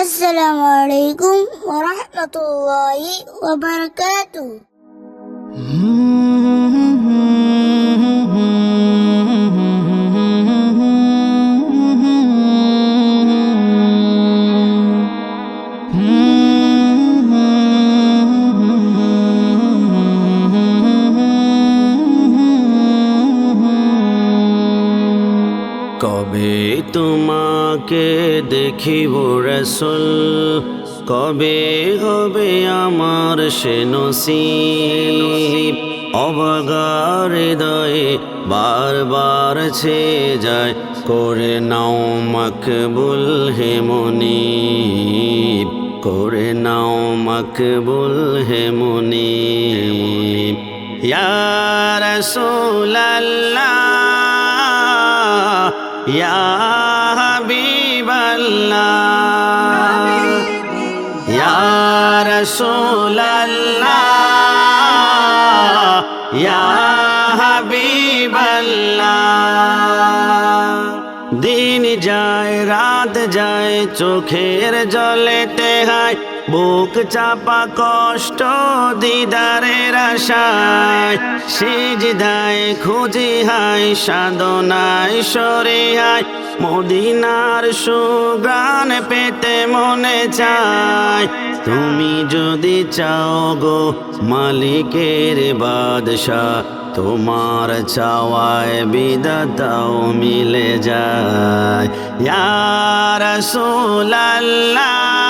Assalamualaikum warahmatullahi wabarakatuh. Hmm. কবে তোমাকে দেখিব রসুল? কবে হবে আমার সে নসিব? অবাগার হৃদয়ে বারবার ছে যায়, করে নাও মকবুল হে মনিব। করে নাও মকবুল হে মনিব। ইয়া ইয়া হাবিবাল্লাহ ইয়া রাসূলাল্লাহ ইয়া হাবিবাল্লাহ। দিন যায় রাত যায় চোখের জলেতে হায় বুক চাপা কষ্ট, দিদারের আশায়। সিজদায় খুঁজি হায়, সাধনায় সরে হায়। মদিনার সুগান পেতে মনে চায়। তুমি যদি চাও গো মালিকের বাদশাহ, তোমার চাওয়ায় বিদাতাও মিলে যায়। ইয়ার সোলাল্লাহ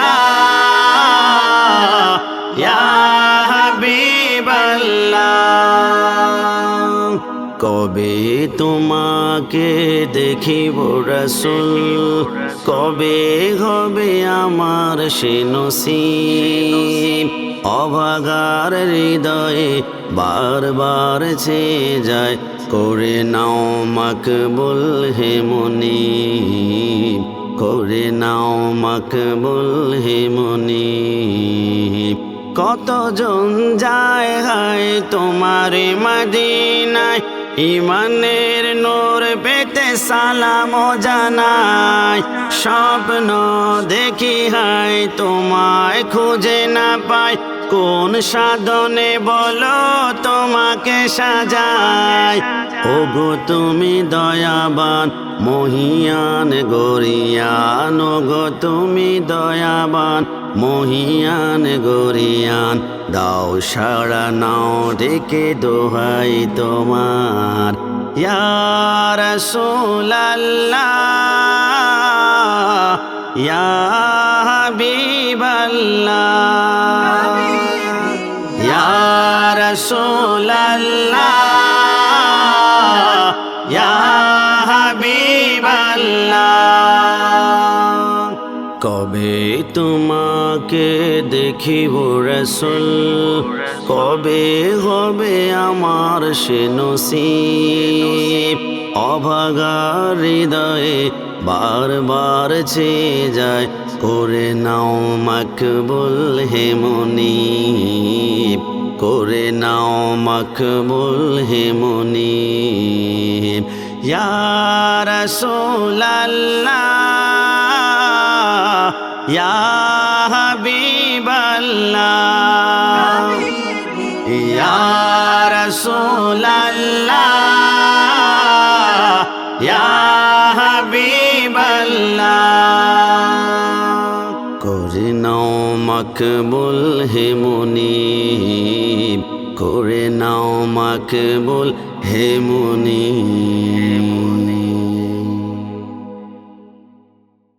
কবে তোমাকে দেখিব রসুল? কবে হবে আমার সে নসিব? অভাগার হৃদয়ে বারবার ছে যায় করে নাও মকবুল হে মনিব। করে নাও মকবুল হে মনিব। কতজন যায় হায় তোমার মদিনায়? ইমানের নোর পেতে সালাম জানাই। স্বপ্ন দেখি হাই তোমায় খুঁজে না পাই। কোন সাধনে বলো, তোমাকে সাজায় ওগো তুমি দয়াবান, মহিয়ান গরিয়ান। ওগো তুমি দয়াবান, মহিয়ান গরিয়ান। দাও সারা নাও ডেকে দোহাই তোমার। ইয়ার সোলাল্লাহ ইয়া কবে তোমাকে দেখিব রসুল কবে হবে আমার সে নসিব অভাগার হৃদয়ে বারবার ছে যায়। করে নাও মকবুল হে মনিব, করে নাও মকবুল হে মনিব। ইয়া রাসূলাল্লাহ, ইয়া হাবিবাল্লাহ। হাবিবাল্লাহ করে নাও মকবুল হে মুনি করে নাও মকবুল হে মুনিব।